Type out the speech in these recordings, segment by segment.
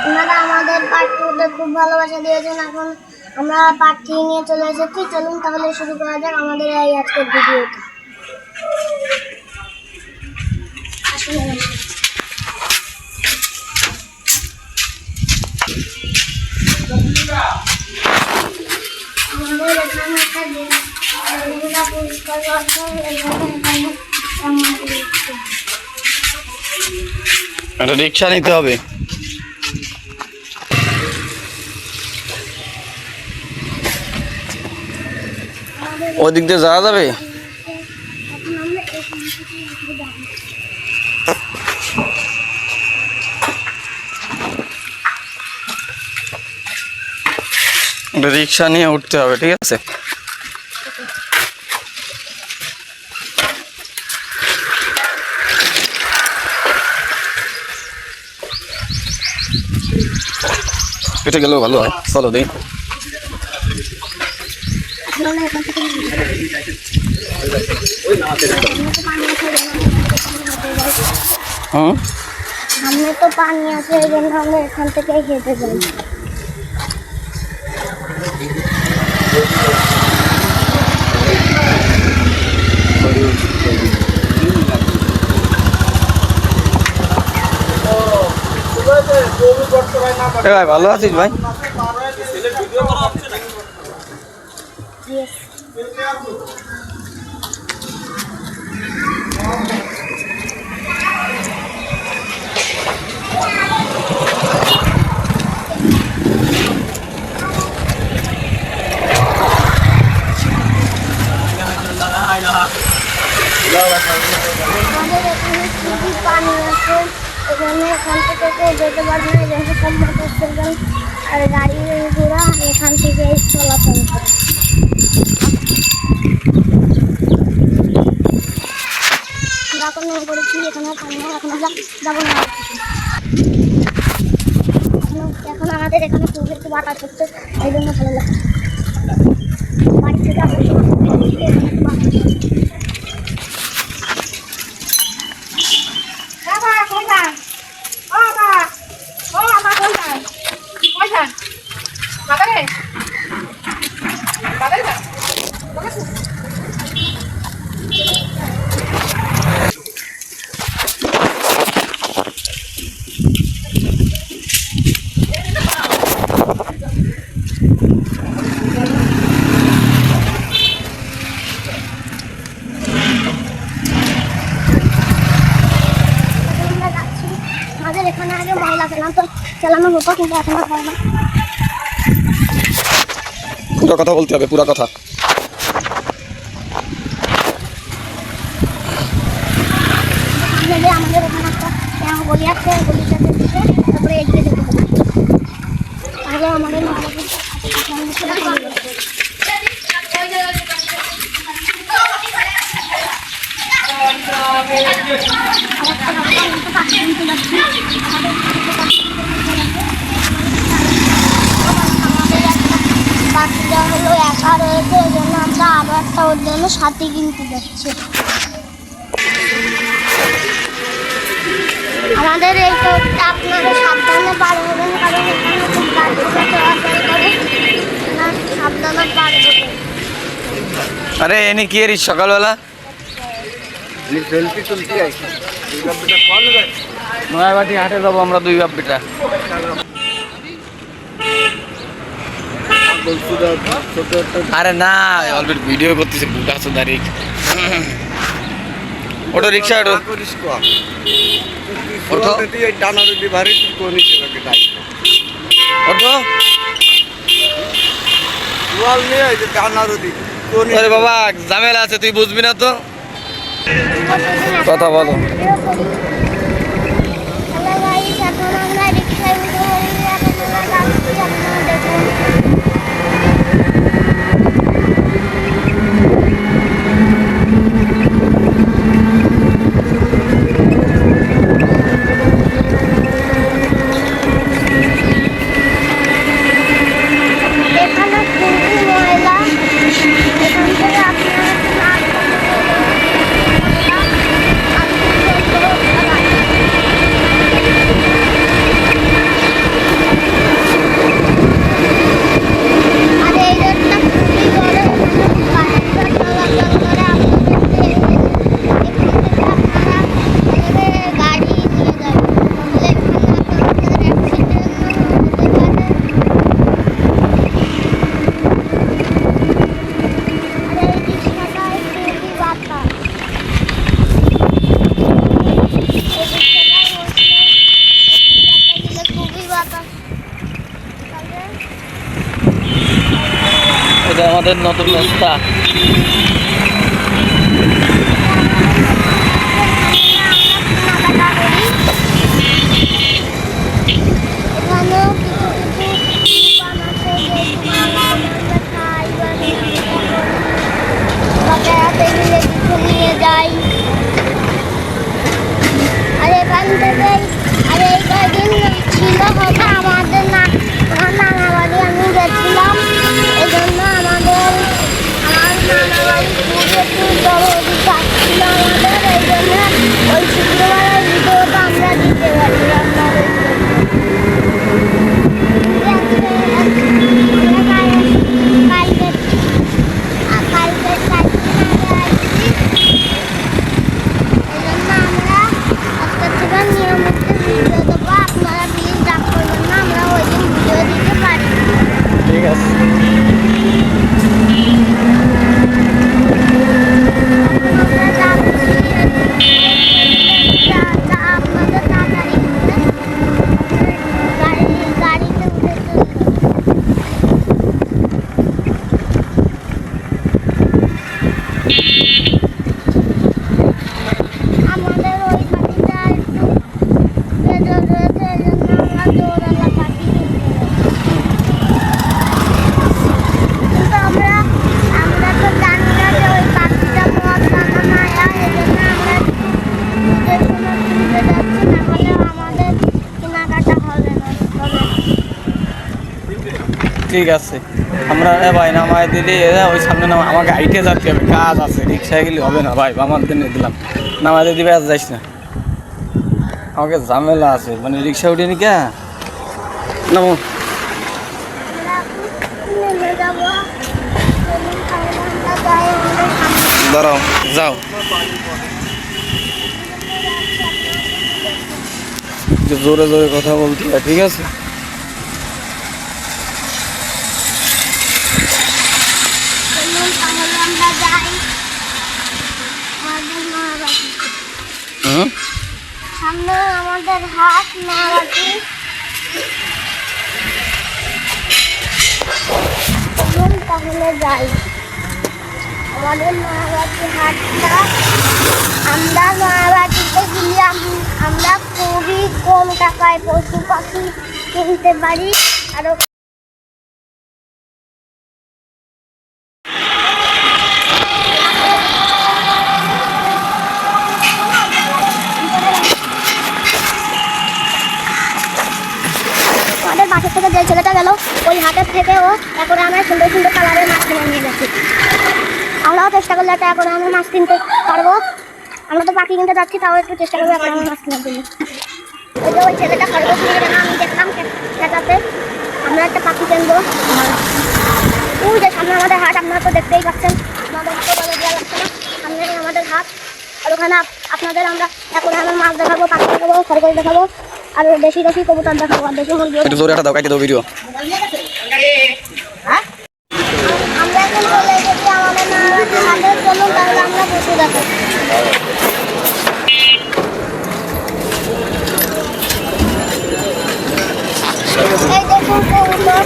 আপনারা আমাদের পার্ট খুব ভালোবাসা দিয়েছেন। এখন আমরা পার্ট থ্রি নিয়ে চলে এসেছি। চলুন তাহলে শুরু করা যাক আমাদের এই আজকের ভিডিওটা। একটা রিক্সা নিতে হবে। ওই দিক দিয়ে যাওয়া যাবে? রিক্সা নিয়ে উঠতে হবে, ঠিক আছে? এটা গেলেও ভালো হয়, চলো দিই এখন আমরা এখান থেকে হুম সামনে তো পানি আছে এই জন্য আমরা এখান থেকে হেঁটে যাই। ভাই ভালো আছিস ভাই? আমাদের এখানে খুবই পানি আছে এখানে এখান থেকে কেউ যেতে পারবে না যেহেতু কম মোটর চলবেন আর গাড়ি ঘোড়া এখান থেকে চলাচল করে আমরা এখন নেমে পড়েছি এখানে পানি নেই, এখন আমরা যাব না এখন- এখন আমাদের এখানে খুব একটু বাতাস হচ্ছে এই জন্য ভালো লাগছে। বাড়ি থেকে আসার সময় এখানে একটু বাতাস হচ্ছে। বাবা কোথায় ও বাবা ও বাবা কোথায় কোথায় বাবারে বাবারে আমরা যাচ্ছি আমাদের এখানে আগে ময়লা ফেলাম তো চালানো হতো কিন্তু এখন আর হয় না কথা বলতে হবে পুরা কথা সামনে দিয়ে আমাদের এখানে একটা আহ, গলি আছে গলিটাতে দিকে তারপরে এগিয়ে যেতে হবে তাহলে আমাদের ময়লা বাচ্চা হলো একা রয়েছে এই জন্য আমরা ওর জন্য সাথে কিনতে যাচ্ছে। আমাদের এই রোডটা আপনারা সাবধানে পার হবেন কারণ এখানে খুব গাড়ি ঘোড়া চলাচল করে সাবধানে পার হবেন। আরে এনি কি এর সকালবেলা? নয়াবাটি হাটে যাব আমরা দুই বাপ বেটা আরে না অলরেডি ভিডিও করতেছে, বুকা আছে দাঁড়িয়ে ওটো রিক্সা ওটো ওঠো। ওঠো। আরে বাবা, ঝামেলা আছে, তুই বুঝবি না তো। কথা বলো হ্যালো গাইস এখন আমরা রিক্সায় উঠে পড়েছি এখন আমরা যাচ্ছি আপনারা দেখুন এখানে খুবই ময়লা এখান থেকে আপনারা না আমাদের নতুন মেস্তা এখানেও কিছু কিছু দোকান আছে যেগুলো আমরা খাই বা বা বেড়াতে গেলে কিছু নিয়ে যাই আর এখান থেকে আর এই কয়দিন ছিল হবে আমাদের না আমার নানা বাড়ি আমি গেছিলাম এই জন্য আমাদের আমার নানা বাড়ি খুব একটু বড় অধিকার ছিল আমাদের এই জন্য ওই শুক্রবারের ভিডিওটা আমরা দিতে পারি আপনাদের কালকে কালকে চারদিন আগে আসছি এই জন্য আমরা আজকে থেকে নিয়মিত ভিডিও দেবো আপনারা প্লিজ রাগ করবেন না আমরা ওই দিন ভিডিও দিতে পারি ঠিক আছে আমরা যাচ্ছি যা- যা আপনাদের তাড়াতাড়ি করে গাড়ি গাড়িতে উঠে চলবে আমাদের ওই পাখিটা একটু বেজর রয়েছে এই জন্য আমরা জোরওয়ালা পাখি কিনতে কিন্তু আমরা আমরা তো জানি না যে ওই পাখিটা মদ না মায়া এই জন্য আমরা বুঝে শুনে কিনতে যাচ্ছি না হলে আমাদের কেনাকাটা হবে না হবে না। ঠিক আছে। আমরা, এ ভাই, নামায় দিলি ওই সামনে নামা, আমাকে আইটে যাতে হবে কাজ আছে রিক্সায় গেলে হবে না, ভাই, আমার দিনে দিলাম। নামায় দিয়ে দিবে যাইস না। আমাকে ঝামেলা আছে মানে রিক্সা উঠে নি কে? নামো। দাঁড়াও, যাও। জোরে জোরে কথা বলতে ঠিক আছে চলুন তাহলে আমরা যাই আমাদের মহাবাড়িতে হুম আমাদের হাট মহাবাড়ি চলুন তাহলে যাই। আমাদের মহাবাড়ি হাটটা আমরা মহাবাড়িতে গেলে আম- আমরা খুবই কম টাকায় পশু পাখি কিনতে পারি। আরও আমাদের বাসের থেকে যে ছেলেটা গেল ওই হাটের থেকে ও একরে আমরা সুন্দর সুন্দর কালারের মাছ কিনে নিয়ে গেছি করলে একটা একরে আমরা মাছ কিনতে পারব। আমরা তো পাখি কিনতে যাচ্ছি তাও একটু চেষ্টা করব আমরা মাছ কিনে দিই ওই যে ওই ছেলেটা খরগোশ নিয়ে গেল আমি দেখলাম সেটাতে আমরা একটা পাখি কিনবো। ওই যে সামনে আমাদের হাট আপনারা তো দেখতেই পাচ্ছেন। আমাদের বলে দেওয়া লাগছে না। সামনে আমাদের হাট। আর ওখানে আপনাদের আমরা এখন আমরা মাছ দেখাবো পাখি দেখাবো খরগোশ দেখাবো। আর দেশি দেশি কবুতর দেখাবো আর দেশি মুরগিও একটু জোরে একটা দাও কাটি দাও ভিডিও আমরা এখন চলে এসেছি আমাদের নানাবাড়ি হাটের চলুন তাহলে আমরা পশু এই দেখুন কবুতর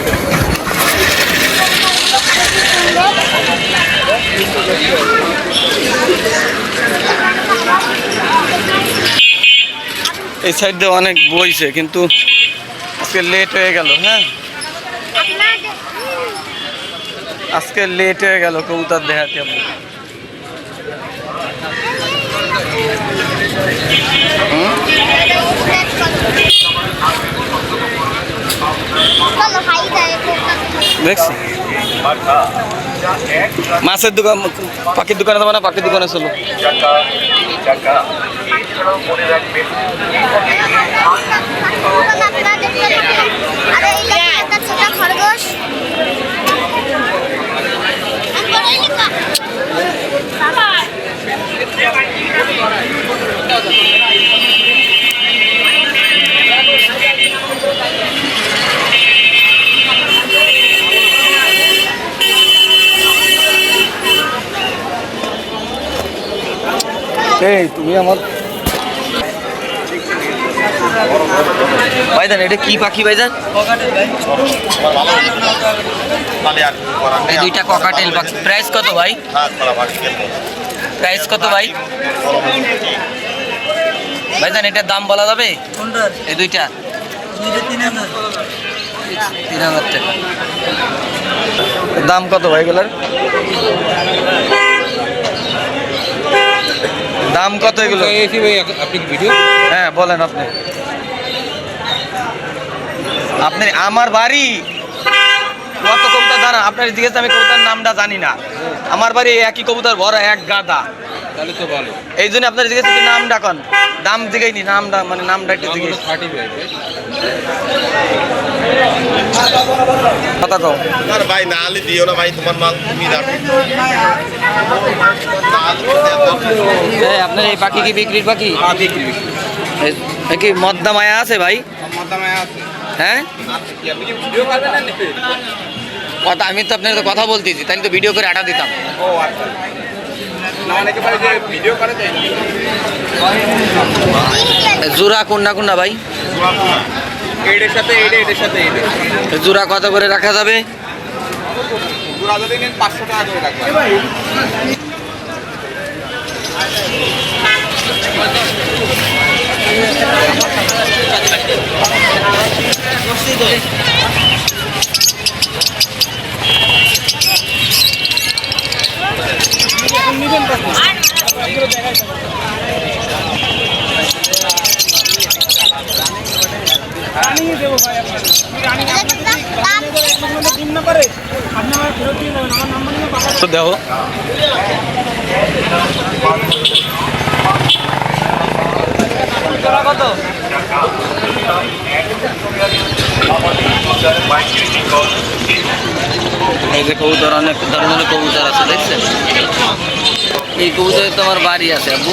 এই সাইড দিয়ে অনেক বইছে কিন্তু আজকে লেট হয়ে গেল হ্যাঁ? আজকে লেট হয়ে গেল কবুতর দেখাতে। যায় দেখছি। মাছের দোকান পাখির দোকানে যাব না? পাখির দোকানে চলো। খরগোশ এই তুমি আমার ভাইজান এটা কি পাখি ভাইজান? এই দুইটা ককাটেল পাখি প্রাইস কত ভাই? প্রাইস কত ভাই? ভাইজান এটার দাম বলা যাবে? এই দুইটা। তিন হাজার টাকা। দাম কত ভাই এগুলার? দাম কত এগুলো? আপনি ভিডিও? হ্যাঁ বলেন আপনি। আপনি আমার বাড়ি কত কবুতর জানা আপনার জিজ্ঞেস আমি কবুতার নামটা জানি না। আমার বাড়ি একই কবুতর ভরা এক গাদা। তাহলে তো ভালো এই জন্য আপনার জিজ্ঞেস নাম ডাকন দাম জিগাই নি নামটা মানে নামটা একটু জিজ্ঞেস কথা কও। আর ভাই না আলি দিও না ভাই তোমার মাল তুমি রাখো এই আপনার এই পাখি কি বিক্রির পাখি? বিক্রি কি মদ্দা মায়া আছে ভাই? আছে। হ্যাঁ? কি আপনি কি ভিডিও করবেন না নাকি? কথা আমি তো আপনার তো কথা বলতেছি তাই তো ভিডিও করে আটা দিতাম। ও আচ্ছা। না অনেকে ভাই যে ভিডিও করে তাই এ জোড়া কোনটা কোনটা ভাই? এইটার সাথে এইটা এটার সাথে এইটা এ জোড়া কত করে রাখা যাবে? জোড়া যদি নেন পাঁচশো টাকা করে রাখবেন তো দেখো। এই যে কবুতর অনেক ধরনের কবুতর আছে দেখছেন? এই কবুতরে তো বাড়ি আছে আব্বু।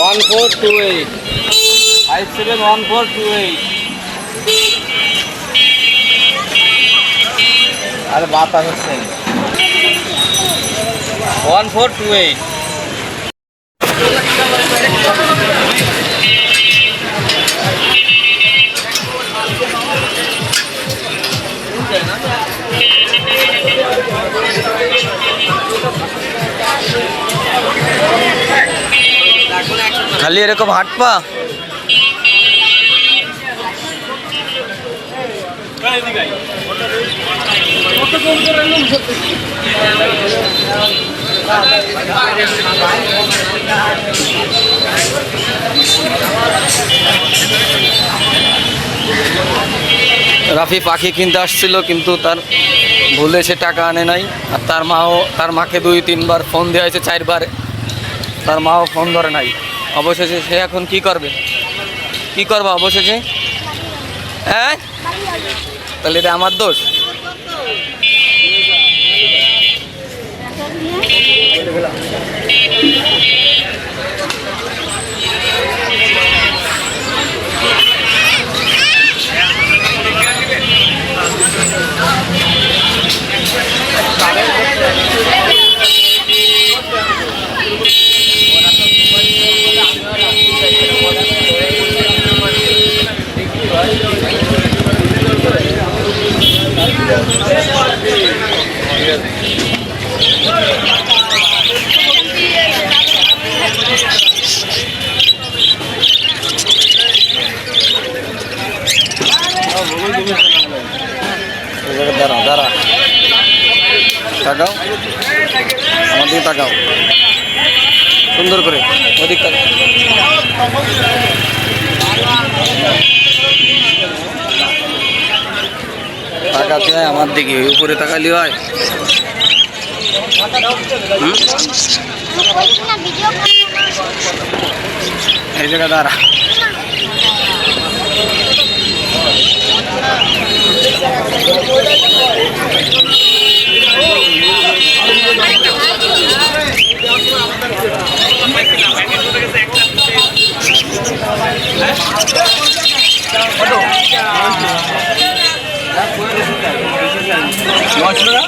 One four two eight five seven one four two eight আরে বাতাস হচ্ছে ওয়ান ফোর টু এইট খালি এরকম হাট পা? রাফি পাখি কিনতে আসছিল, কিন্তু তার ভুলে সে টাকা আনে নাই। আর তার মাও, তার মাকে দুই, তিনবার ফোন দেওয়া হয়েছে চারবার। তার মাও ফোন ধরে নাই। অবশেষে সে এখন কি করবে? কি করবা অবশেষে? হ্যাঁ? তাহলে এটা আমার দোষ। দিকে তাকাও সুন্দর করে, ওদিক তাকাতে হয় আমার দিকে উপরে তাকালি হয়। এই জায়গা দাঁড়া। Thank you. নশো টাকা